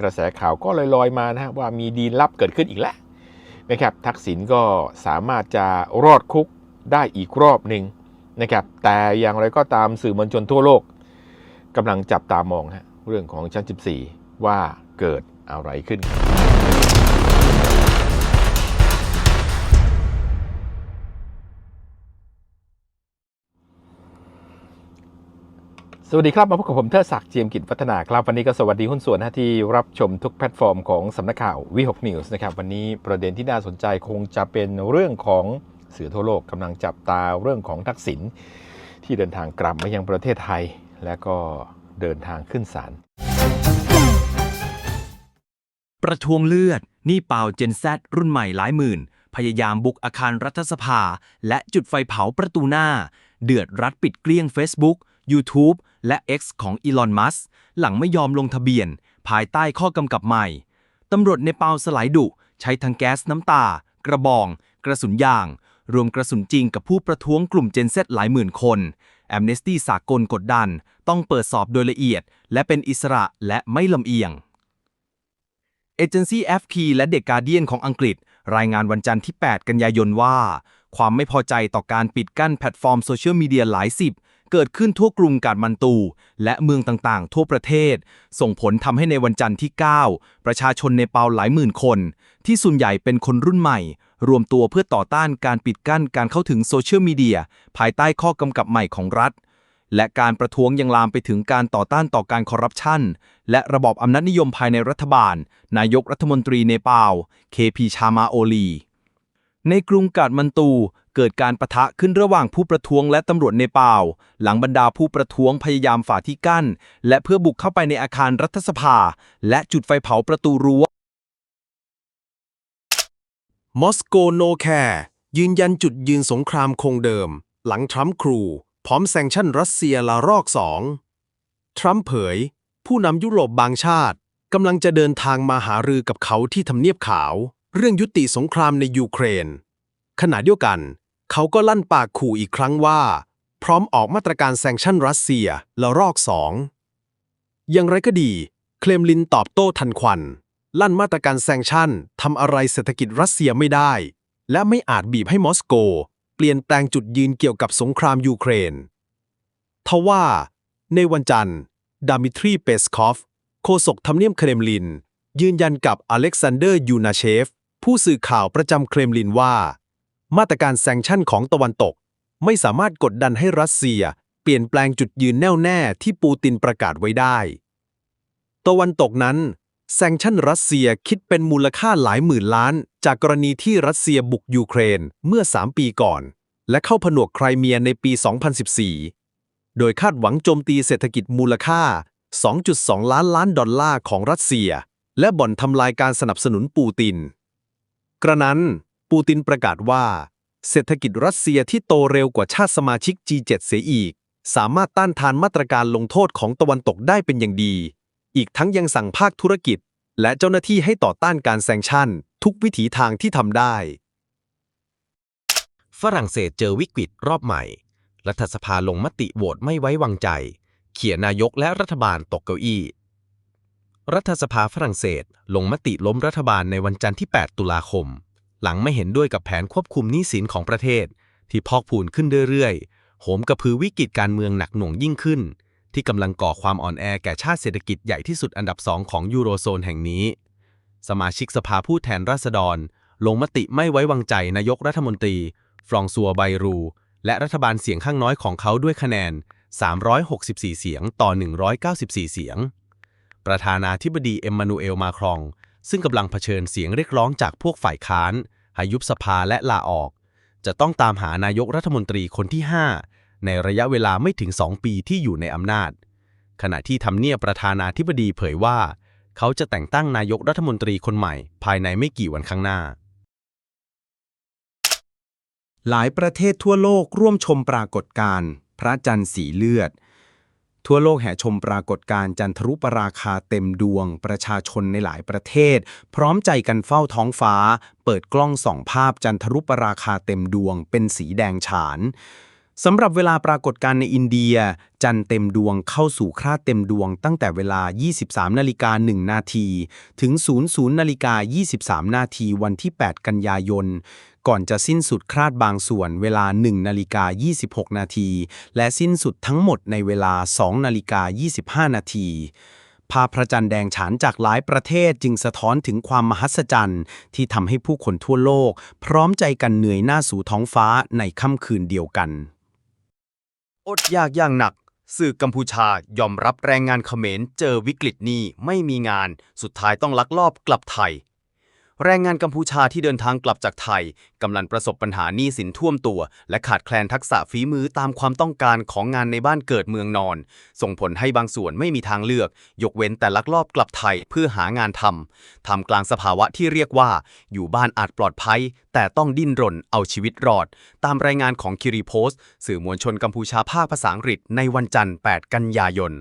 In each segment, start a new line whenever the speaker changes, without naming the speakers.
กระแสข่าวก็ลอยๆมานะฮะว่ามีดีลลับเกิดขึ้นอีกแล้วนะครับทักษิณก็สามารถจะรอดคุกได้อีกรอบหนึ่งนะครับแต่อย่างไรก็ตามสื่อมวลชนทั่วโลกกำลังจับตามองฮะเรื่องของชั้น 14 ว่าเกิดอะไรขึ้น สวัสดีครับ มาพบกับผมเทิดศักดิ์เจียมกิจวัฒนาครับ วันนี้ก็สวัสดีหุ้นส่วนที่รับชมทุกแพลตฟอร์มของสำนักข่าววิหกนิวส์นะครับ วันนี้ประเด็นที่น่าสนใจคงจะเป็นเรื่องของเสือทั่วโลกกำลังจับตาเรื่องของทักษิณที่เดินทางกลับมายังประเทศไทย และก็เดินทางขึ้นศาล
ประท้วงเลือดหนี่เป่าเจนแซรุ่นใหม่หลายหมื่น พยายามบุกอาคารรัฐสภา และจุดไฟเผาประตูหน้า เดือดรัดปิดเกลี้ยง Facebook YouTube และ X ของอีลอนมัสหลังไม่ยอมลงทะเบียน ภายใต้ข้อกำกับใหม่ตำรวจเนปาลสลายดุ ใช้ทั้งแก๊สน้ำตา กระบอง กระสุนยาง รวมกระสุนจริงกับผู้ประท้วงกลุ่มเจนเซตหลายหมื่นคนแอมเนสตี้สากลกดดัน ต้องเปิดสอบโดยละเอียด และเป็นอิสระและไม่ลำเอียงเอเจนซี่ FK และเด e กาเดียนของอังกฤษ รายงานวันจันทร์ที่ 8 กันยายนว่า ความไม่พอใจต่อการปิดกั้นแพลตฟอร์มโซเชียลมีเดียหลายสิบ เกิดขึ้นทั่วกรุงกาดมันตู และเมืองต่างๆ ทั่วประเทศ ส่งผลทำให้ในวันจันทร์ที่ 9 ประชาชนในเปาหลายหมื่นคน ที่ส่วนใหญ่เป็นคนรุ่นใหม่ รวมตัวเพื่อต่อต้านการปิดกั้นการเข้าถึงโซเชียลมีเดียภายใต้ข้อกำกับใหม่ของรัฐ และการประท้วงยังลามไปถึงการต่อต้านต่อการคอร์รัปชันและระบอบอำนาจนิยมภายในรัฐบาล นายกรัฐมนตรีเนปาล เคพีชามาโอลีในกรุงกาดมันตู เกิดการประทะขึ้นระหว่างผู้ประท้วงและตำรวจเนปาลหลังบรรดาผู้ประท้วงพยายามฝ่าที่กั้น และเพื่อบุกเข้าไปในอาคารรัฐสภา และจุดไฟเผาประตูรั้ว
มอสโกโนแคร์ยืนยันจุดยืนสงครามคงเดิม หลังทรัมป์ครู พร้อมแซงชั่นรัสเซียละรอกสองทรัมป์เผย ผู้นำยุโรปบางชาติกำลังจะเดินทางมาหารือกับเขาที่ทำเนียบขาว เรื่องยุติสงครามในยูเครน ขณะเดียวกัน เขาก็ลั่นปากขู่อีกครั้งว่า พร้อมออกมาตรการแซงชั่นรัสเซียและรอกสองอย่างไรก็ดี เคลมลินตอบโต้ทันควัน ลั่นมาตรการแซงชั่นทำอะไรเศรษฐกิจรัสเซียไม่ได้ และไม่อาจบีบให้มอสโก เปลี่ยนแปลงจุดยืนเกี่ยวกับสงครามยูเครนทว่า ในวันจันทร์ ดามิทรีเปสคอฟ โฆษกทำเนียบเครมลิน ยืนยันกับอเล็กซานเดอร์ยูนาเชฟ ผู้สื่อข่าวประจำเครมลินว่า มาตรการแซงชั่นของตะวันตก ไม่สามารถกดดันให้รัสเซีย เปลี่ยนแปลงจุดยืนแน่วแน่ที่ปูตินประกาศไว้ได้ ตะวันตกนั้นแซงชั่นรัสเซียคิดเป็นมูลค่าหลายหมื่นล้าน จากกรณีที่รัสเซียบุกยูเครนเมื่อ 3 ปีก่อน และเข้าผนวกไครเมียในปี 2014 โดยคาดหวังโจมตีเศรษฐกิจมูลค่า 2.2 ล้านล้านดอลลาร์ของรัสเซีย และบ่อนทำลายการสนับสนุนปูติน กระนั้น ปูตินประกาศว่า เศรษฐกิจรัสเซียที่โตเร็วกว่าชาติสมาชิก G7 เสียอีก สามารถต้านทานมาตรการลงโทษของตะวันตกได้เป็นอย่างดี อีกทั้งยังสั่งภาคธุรกิจ และเจ้าหน้าที่ให้ต่อต้านการแซงชั่น ทุกวิถีทางที่ทำได้
ฝรั่งเศสเจอวิกฤตรอบใหม่ รัฐสภาลงมติโหวตไม่ไว้วางใจ เขียนนายกและรัฐบาลตกเก้าอี้รัฐสภาฝรั่งเศส ลงมติล้มรัฐบาลในวันจันทร์ที่ 8 ตุลาคม หลังไม่เห็นด้วยกับแผนควบคุมหนี้สินของประเทศ ที่พอกพูนขึ้นเรื่อยๆ โหมกระพือวิกฤตการเมืองหนักหน่วงยิ่งขึ้น ที่กำลังก่อความอ่อนแอแก่ชาติเศรษฐกิจใหญ่ที่สุดอันดับสองของยูโรโซนแห่งนี้ สมาชิกสภาผู้แทนราษฎร ลงมติไม่ไว้วางใจนายกรัฐมนตรี ฟรองซัวไบรู และรัฐบาลเสียงข้างน้อยของเขาด้วยคะแนน 364 เสียงต่อ 194 เสียง ประธานาธิบดีเอ็มมานูเอลมาครอง ซึ่งกำลังเผชิญเสียงเรียกร้องจากพวกฝ่ายค้านให้ยุบสภาและลาออก จะต้องตามหานายกรัฐมนตรีคนที่ 5 ในระยะเวลาไม่ถึง 2 ปีที่อยู่ในอำนาจ ขณะที่ทำเนียบประธานาธิบดีเผยว่า เขาจะแต่งตั้งนายกรัฐมนตรีคนใหม่ ภายในไม่กี่วันข้างหน้า
หลายประเทศทั่วโลกร่วมชมปรากฏการณ์พระจันทร์สีเลือด ทั่วโลกแห่ชมปรากฏการณ์จันทรุปราคาเต็มดวง ประชาชนในหลายประเทศ พร้อมใจกันเฝ้าท้องฟ้า เปิดกล้องส่องภาพจันทรุปราคาเต็มดวง เป็นสีแดงฉาน
สำหรับเวลาปรากฏการณ์ในอินเดีย จันทร์เต็มดวงเข้าสู่คราดเต็มดวงตั้งแต่เวลา 23 นาฬิกา 1 นาที ถึง 00 นาฬิกา 23 นาทีวันที่ 8 กันยายน ก่อนจะสิ้นสุดคราดบางส่วนเวลา 1 นาฬิกา 26 นาที และสิ้นสุดทั้งหมดในเวลา 2 นาฬิกา 25 นาทีภาพพระจันทร์แดงฉานจากหลายประเทศจึงสะท้อนถึงความมหัศจรรย์ ที่ทำให้ผู้คนทั่วโลก พร้อมใจกันเหนื่อยหน้าสู่ท้องฟ้าในค่ำคืนเดียวกัน
อดอยากอย่างหนัก สื่อกัมพูชายอมรับแรงงานเขมรเจอวิกฤตนี้ไม่มีงาน สุดท้ายต้องลักลอบกลับไทย แรงงานกัมพูชาที่เดินทางกลับจากไทยกำลังประสบปัญหาหนี้สินท่วมตัว และขาดแคลนทักษะฝีมือตามความต้องการของงานในบ้านเกิดเมืองนอน ส่งผลให้บางส่วนไม่มีทางเลือก ยกเว้นแต่ลักลอบกลับไทยเพื่อหางานทำทำกลางสภาวะที่เรียกว่า อยู่บ้านอาจปลอดภัย แต่ต้องดิ้นรนเอาชีวิตรอด ตามรายงานของคิริโพสสื่อมวลชนกัมพูชาภาคภาษาอังกฤษในวันจันทร์ 8 กันยายน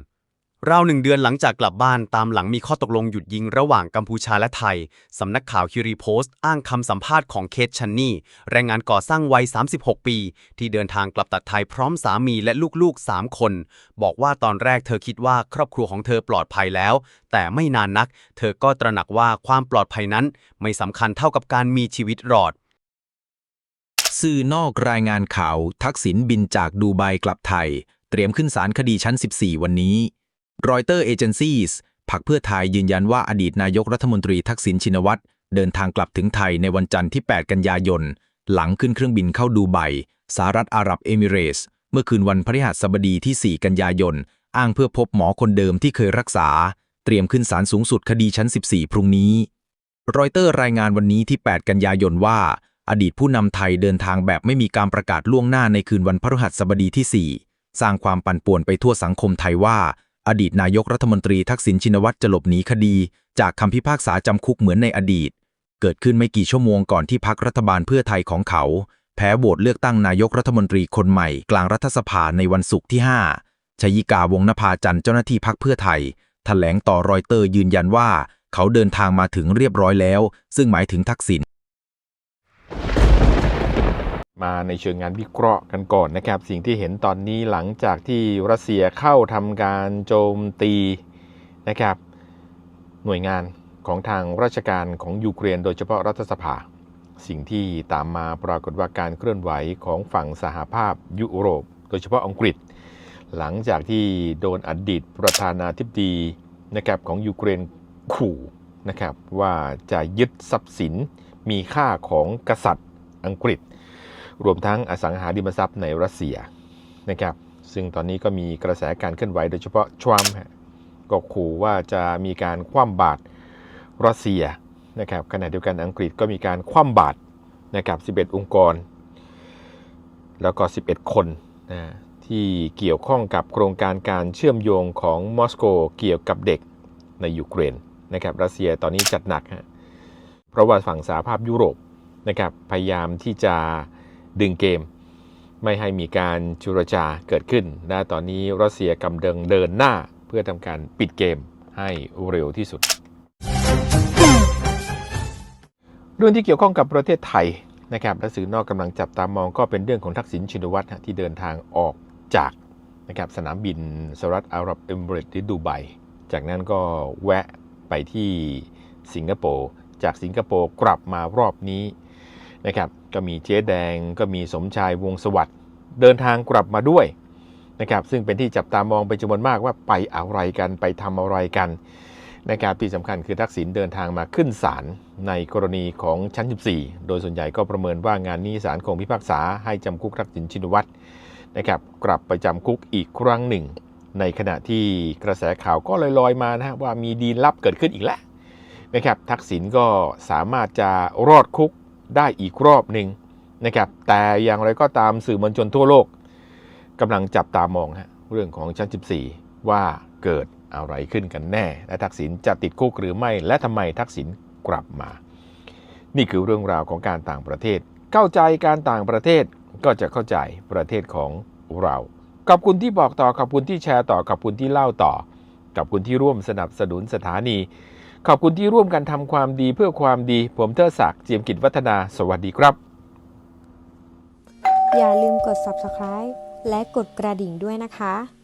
ราวหนึ่งเดือนหลังจากกลับบ้านตามหลังมีข้อตกลงหยุดยิงระหว่างกัมพูชาและไทย สำนักข่าวคิรีโพสต์ อ้างคำสัมภาษณ์ของเคทชันนี่ แรงงานก่อสร้างวัย 36 ปี ที่เดินทางกลับตัดไทยพร้อมสามีและลูกๆ 3 คน บอกว่าตอนแรกเธอคิดว่าครอบครัวของเธอปลอดภัยแล้ว แต่ไม่นานนัก เธอก็ตระหนักว่าความปลอดภัยนั้น ไม่สำคัญเท่ากับการมีชีวิตรอด
สื่อนอกรายงานข่าวทักษิณบินจากดูไบกลับไทย เตรียมขึ้นศาลคดีชั้น 14 วันนี้ รอยเตอร์เอเจนซี่พักเพื่อไทยยืนยันว่าอดีตนายกรัฐมนตรีทักษิณชินวัตรเดินทางกลับถึงไทยในวันจันทร์ที่ 8 กันยายน หลังขึ้นเครื่องบินเข้าดูไบสหรัฐอาหรับเอมิเรส เมื่อคืนวันพฤหัสบดีที่ 4 กันยายน อ้างเพื่อพบหมอคนเดิมที่เคยรักษา เตรียมขึ้นศาลสูงสุดคดีชั้น 14 พรุ่งนี้ รอยเตอร์รายงานวันนี้ที่ 8 กันยายนว่า อดีตผู้นำไทยเดินทางแบบไม่มีการประกาศล่วงหน้าในคืนวันพฤหัสบดีที่ 4 สร้างความปั่นป่วนไปทั่วสังคมไทยว่า อดีตนายกรัฐมนตรีทักษิณชินวัตรจะหลบหนีคดี จากคำพิพากษาจำคุกเหมือนในอดีต เกิดขึ้นไม่กี่ชั่วโมงก่อนที่พักรัฐบาลเพื่อไทยของเขา แพ้โหวตเลือกตั้งนายกรัฐมนตรีคนใหม่ กลางรัฐสภาในวันศุกร์ที่ 5ชยิกาวงนภาจันทร์เจ้าหน้าที่พักเพื่อไทยแถลงต่อรอยเตอร์ยืนยันว่า เขาเดินทางมาถึงเรียบร้อยแล้ว ซึ่งหมายถึงทักษิณ
มาในเชิงงานวิเคราะห์กันก่อนนะครับ สิ่งที่เห็นตอนนี้หลังจากที่รัสเซียเข้าทำการโจมตีนะครับ หน่วยงานของทางราชการของยูเครน โดยเฉพาะรัฐสภา สิ่งที่ตามมาปรากฏว่าการเคลื่อนไหวของฝั่งสหภาพยุโรป โดยเฉพาะอังกฤษ หลังจากที่โดนอดีตประธานาธิบดีนะครับของยูเครนขู่นะครับว่าจะยึดทรัพย์สินมีค่าของกษัตริย์อังกฤษ รวมทั้งอสังหาริมทรัพย์ในรัสเซียนะครับซึ่งตอนนี้ก็มีกระแสการเคลื่อนไหวโดยเฉพาะทรัมป์ก็ขู่ว่าจะมีการคว่ำบาตรรัสเซียนะครับขณะเดียวกันอังกฤษก็มีการคว่ำบาตรนะครับ11 องค์กร แล้วก็ 11 คนนะที่เกี่ยวข้องกับโครงการการเชื่อมโยงของมอสโกเกี่ยวกับเด็กในยูเครนนะครับรัสเซียตอนนี้จัดหนักฮะเพราะว่าฝั่งสหภาพยุโรปนะครับพยายามที่จะ ดึงเกม ไม่ให้มีการจุรจาเกิดขึ้น และตอนนี้รัสเซียกำลังเดินหน้าเพื่อทำการปิดเกมให้เร็วที่สุด เรื่องที่เกี่ยวข้องกับประเทศไทยนะครับและสื่อนอกกำลังจับตามองก็เป็นเรื่องของทักษิณชินวัตรที่เดินทางออกจากนะครับสนามบินสหรัฐอาหรับเอมิเรตส์ที่ดูไบจากนั้นก็แวะไปที่สิงคโปร์จากสิงคโปร์กลับมารอบนี้นะครับ ก็มีเจ๊แดงก็มีสมชายวงสวัสด์เดินทางกลับมาด้วยนะครับซึ่งเป็นที่จับตามองเป็นจำนวนมากว่าไปอะไรกันไปทำอะไรกันนะครับที่สำคัญคือทักษิณเดินทางมาขึ้นศาลในกรณีของชั้น 14 โดยส่วนใหญ่ก็ประเมินว่างานนี้ศาลคงพิพากษาให้จำคุกทักษิณชินวัตรนะครับกลับไปจำคุกอีกครั้งหนึ่ง ในขณะที่กระแสข่าวก็ลอยๆมานะฮะว่ามีดีลลับเกิดขึ้นอีกแล้วนะครับทักษิณก็สามารถจะรอดคุก ได้อีกรอบหนึ่งนะครับแต่อย่างไรก็ตามสื่อมวลชนทั่วโลกกำลังจับตามองฮะเรื่องของชั้น 14 ว่าเกิดอะไรขึ้นกันแน่ และทักษิณจะติดคุกหรือไม่ และทำไมทักษิณกลับมา นี่คือเรื่องราวของการต่างประเทศ เข้าใจการต่างประเทศก็จะเข้าใจประเทศของเรา ขอบคุณที่บอกต่อ ขอบคุณที่แชร์ต่อ ขอบคุณที่เล่าต่อ ขอบคุณที่ร่วมสนับสนุนสถานี ขอบคุณที่ร่วมกันทำความดีเพื่อความดี ผมเทอศักดิ์เจียมกิจวัฒนา สวัสดีครับ
อย่าลืมกด subscribe และกดกระดิ่งด้วยนะคะ